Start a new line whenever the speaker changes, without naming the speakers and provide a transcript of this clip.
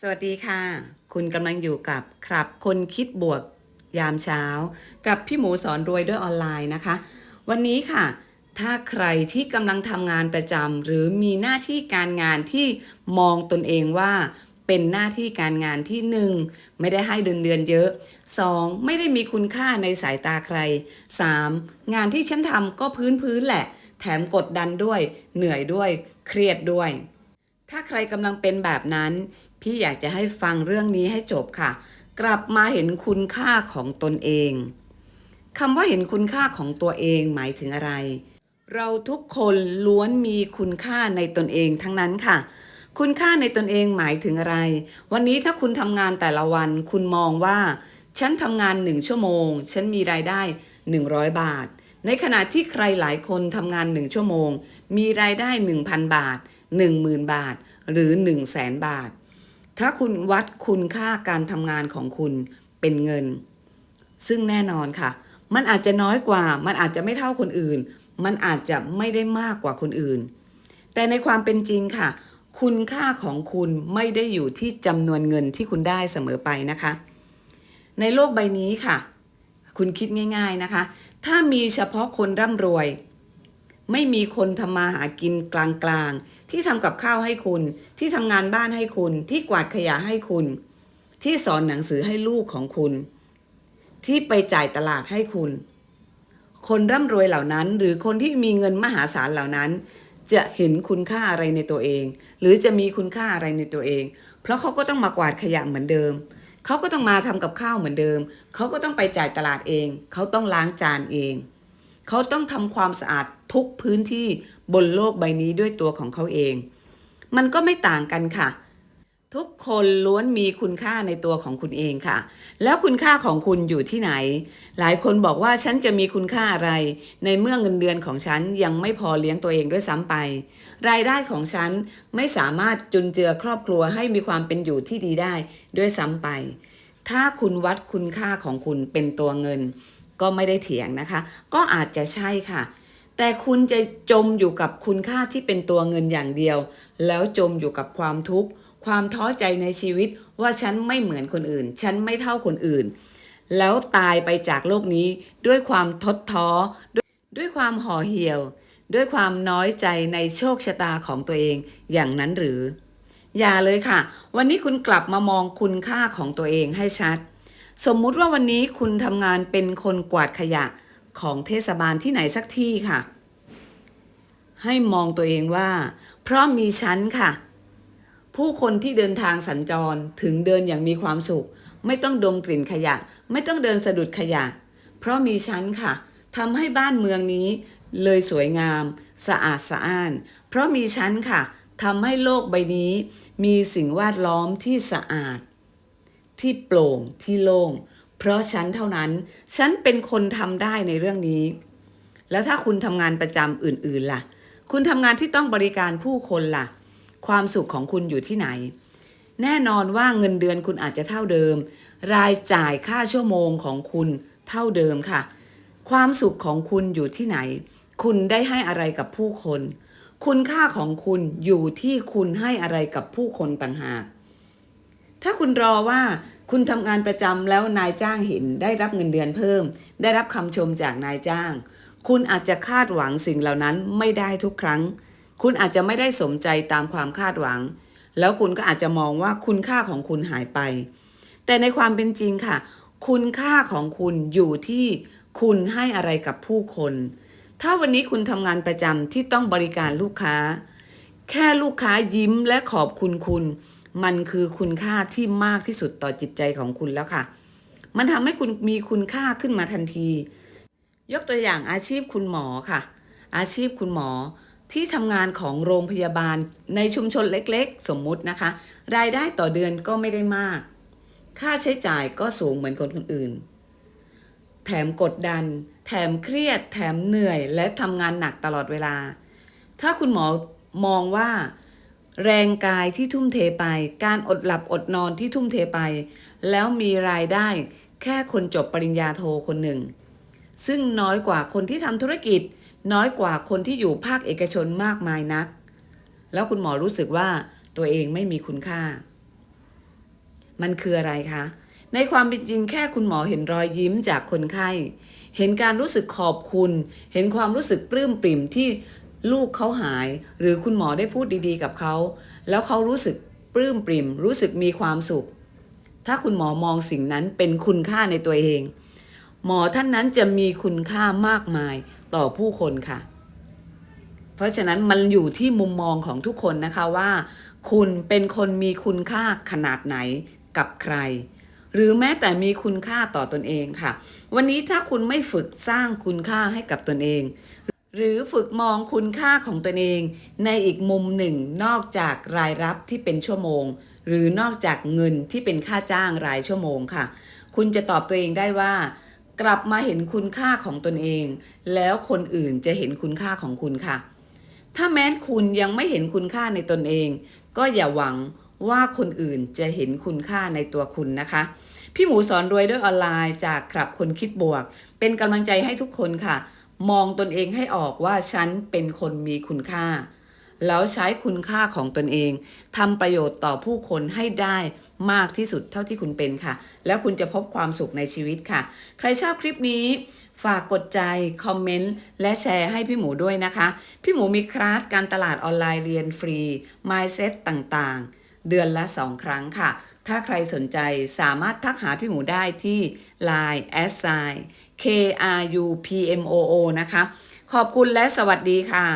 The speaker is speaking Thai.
สวัสดีค่ะ คุณกำลังอยู่กับครับคนคิดบวกยามเช้า กับพี่หมูสอนรวยด้วยออนไลน์นะคะ วันนี้ค่ะ ถ้าใครที่กำลังทำงานประจำหรือมีหน้าที่การงานที่มองตนเองว่า เป็นหน้าที่การงานที่หนึ่งไม่ได้ให้เดือนเดือนเยอะ 2. ไม่ได้มีคุณค่าในสายตาใคร 3. งานที่ฉันทำก็พื้นพื้นๆแหละ แถมกดดันด้วย เหนื่อยด้วย เครียดด้วย ถ้าใครกำลังเป็นแบบนั้น พี่อยากจะให้ฟังเรื่องนี้ให้จบค่ะ กลับมาเห็นคุณค่าของตนเองคำว่าเห็นคุณค่าของตัวเองหมายถึงอะไร เราทุกคนล้วนมีคุณค่าในตนเองทั้งนั้นค่ะ คุณค่าในตนเองหมายถึงอะไร วันนี้ถ้าคุณทำงานแต่ละวัน คุณมองว่า ฉันทำงานหนึ่งชั่วโมง ฉันมีรายได้ 100 บาท ในขณะที่ใครหลายคนทำงานหนึ่งชั่วโมง มีรายได้ 1,000 บาท 10,000 บาท หรือ 1 0 0 0 0แสนบาท ถ้าคุณวัดคุณค่าการทำงานของคุณเป็นเงิน ซึ่งแน่นอนค่ะ มันอาจจะน้อยกว่า มันอาจจะไม่เท่าคนอื่น มันอาจจะไม่ได้มากกว่าคนอื่น แต่ในความเป็นจริงค่ะ คุณค่าของคุณไม่ได้อยู่ที่จำนวนเงินที่คุณได้เสมอไปนะคะ ในโลกใบนี้ค่ะ คุณคิดง่าย ๆนะคะ ถ้ามีเฉพาะคนร่ำรวย ไม่มีคนทำมาหากินกลางๆ ที่ทำกับข้าวให้คุณ ที่ทำงานบ้านให้คุณ ที่กวาดขยะให้คุณ ที่สอนหนังสือให้ลูกของคุณ ที่ไปจ่ายตลาดให้คุณ คนร่ำรวยเหล่านั้นหรือคนที่มีเงินมหาศาลเหล่านั้น จะเห็นคุณค่าอะไรในตัวเอง หรือจะมีคุณค่าอะไรในตัวเอง เพราะเขาก็ต้องมากวาดขยะเหมือนเดิมเขาก็ต้องมาทำกับข้าวเหมือนเดิม เขาก็ต้องไปจ่ายตลาดเอง เขาต้องล้างจานเอง เขาต้องทำความสะอาดทุกพื้นที่บนโลกใบนี้ด้วยตัวของเขาเอง มันก็ไม่ต่างกันค่ะ ทุกคนล้วนมีคุณค่าในตัวของคุณเองค่ะ แล้วคุณค่าของคุณอยู่ที่ไหน หลายคนบอกว่าฉันจะมีคุณค่าอะไร ในเมื่อเงินเดือนของฉันยังไม่พอเลี้ยงตัวเองด้วยซ้ำไป รายได้ของฉันไม่สามารถจุนเจือครอบครัวให้มีความเป็นอยู่ที่ดีได้ด้วยซ้ำไปถ้าคุณวัดคุณค่าของคุณเป็นตัวเงิน ก็ไม่ได้เถียงนะคะ ก็อาจจะใช่ค่ะ แต่คุณจะจมอยู่กับคุณค่าที่เป็นตัวเงินอย่างเดียว แล้วจมอยู่กับความทุกข์ ความท้อใจในชีวิตว่าฉันไม่เหมือนคนอื่น ฉันไม่เท่าคนอื่น แล้วตายไปจากโลกนี้ด้วยความทดท้อ ด้วยด้วยความห่อเหี่ยว ด้วยความน้อยใจในโชคชะตาของตัวเองอย่างนั้นหรือ อย่าเลยค่ะ วันนี้คุณกลับมามองคุณค่าของตัวเองให้ชัด สมมุติว่าวันนี้คุณทำงานเป็นคนกวาดขยะของเทศบาลที่ไหนสักที่ค่ะ ให้มองตัวเองว่า เพราะมีฉันค่ะ ผู้คนที่เดินทางสัญจรถึงเดินอย่างมีความสุข ไม่ต้องดมกลิ่นขยะ ไม่ต้องเดินสะดุดขยะ เพราะมีฉันค่ะทำให้บ้านเมืองนี้เลยสวยงาม สะอาดสะอ้าน เพราะมีฉันค่ะทำให้โลกใบนี้ มีสิ่งแวดล้อมที่สะอาด ที่โปร่งที่โล่งเพราะฉันเท่านั้น ฉันเป็นคนทำได้ในเรื่องนี้ แล้วถ้าคุณทำงานประจำอื่น ๆ ล่ะ คุณทำงานที่ต้องบริการผู้คนล่ะ ความสุขของคุณอยู่ที่ไหน แน่นอนว่าเงินเดือนคุณอาจจะเท่าเดิม รายจ่ายค่าชั่วโมงของคุณเท่าเดิมค่ะ ความสุขของคุณอยู่ที่ไหน คุณได้ให้อะไรกับผู้คน คุณค่าของคุณอยู่ที่คุณให้อะไรกับผู้คนต่างหาก ถ้าคุณรอว่าคุณทำงานประจำแล้วนายจ้างเห็นได้รับเงินเดือนเพิ่ม ได้รับคำชมจากนายจ้าง คุณอาจจะคาดหวังสิ่งเหล่านั้นไม่ได้ทุกครั้ง คุณอาจจะไม่ได้สมใจตามความคาดหวัง แล้วคุณก็อาจจะมองว่าคุณค่าของคุณหายไป แต่ในความเป็นจริงค่ะ คุณค่าของคุณอยู่ที่คุณให้อะไรกับผู้คน ถ้าวันนี้คุณทำงานประจำที่ต้องบริการลูกค้า แค่ลูกค้ายิ้มและขอบคุณคุณ มันคือคุณค่าที่มากที่สุดต่อจิตใจของคุณแล้วค่ะ มันทำให้คุณมีคุณค่าขึ้นมาทันที ยกตัวอย่างอาชีพคุณหมอค่ะ อาชีพคุณหมอที่ทำงานของโรงพยาบาลในชุมชนเล็กๆ สมมุตินะคะ รายได้ต่อเดือนก็ไม่ได้มาก ค่าใช้จ่ายก็สูงเหมือนคนคนอื่น แถมกดดัน แถมเครียด แถมเหนื่อย และทำงานหนักตลอดเวลา ถ้าคุณหมอมองว่า แรงกายที่ทุ่มเทไป การอดหลับอดนอนที่ทุ่มเทไป แล้วมีรายได้แค่คนจบปริญญาโทคนหนึ่ง ซึ่งน้อยกว่าคนที่ทำธุรกิจ น้อยกว่าคนที่อยู่ภาคเอกชนมากมายนัก แล้วคุณหมอรู้สึกว่าตัวเองไม่มีคุณค่า มันคืออะไรคะ ในความเป็นจริงแค่คุณหมอเห็นรอยยิ้มจากคนไข้ เห็นการรู้สึกขอบคุณ เห็นความรู้สึกปลื้มปริ่มที่ ลูกเขาหาย หรือคุณหมอได้พูดดีๆกับเขา แล้วเขารู้สึกปลื้มปริ่ม รู้สึกมีความสุข ถ้าคุณหมอมองสิ่งนั้นเป็นคุณค่าในตัวเอง หมอท่านนั้นจะมีคุณค่ามากมายต่อผู้คนค่ะ เพราะฉะนั้นมันอยู่ที่มุมมองของทุกคนนะคะว่า คุณเป็นคนมีคุณค่าขนาดไหนกับใคร หรือแม้แต่มีคุณค่าต่อตนเองค่ะ วันนี้ถ้าคุณไม่ฝึกสร้างคุณค่าให้กับตนเอง หรือฝึกมองคุณค่าของตนเอง ในอีกมุมหนึ่ง นอกจากรายรับที่เป็นชั่วโมง หรือนอกจากเงินที่เป็นค่าจ้างรายชั่วโมงค่ะ คุณจะตอบตัวเองได้ว่า กลับมาเห็นคุณค่าของตนเอง แล้วคนอื่นจะเห็นคุณค่าของคุณค่ะ ถ้าแม้คุณยังไม่เห็นคุณค่าในตนเอง ก็อย่าหวังว่าคนอื่นจะเห็นคุณค่าในตัวคุณนะคะ พี่หมูสอนรวยด้วยออนไลน์จากครับคนคิดบวก เป็นกำลังใจให้ทุกคนค่ะ มองตนเองให้ออกว่าฉันเป็นคนมีคุณค่า แล้วใช้คุณค่าของตนเองทำประโยชน์ต่อผู้คนให้ได้มากที่สุดเท่าที่คุณเป็นค่ะ แล้วคุณจะพบความสุขในชีวิตค่ะ ใครชอบคลิปนี้ฝากกดใจ คอมเมนต์ และแชร์ให้พี่หมูด้วยนะคะ พี่หมูมีคลาสการตลาดออนไลน์เรียนฟรี Mindset ต่างๆ เดือนละ 2 ครั้งค่ะ ถ้าใครสนใจสามารถทักหาพี่หมูได้ที่ Line s i K R U P M O O นะคะ ขอบคุณและสวัสดีค่ะ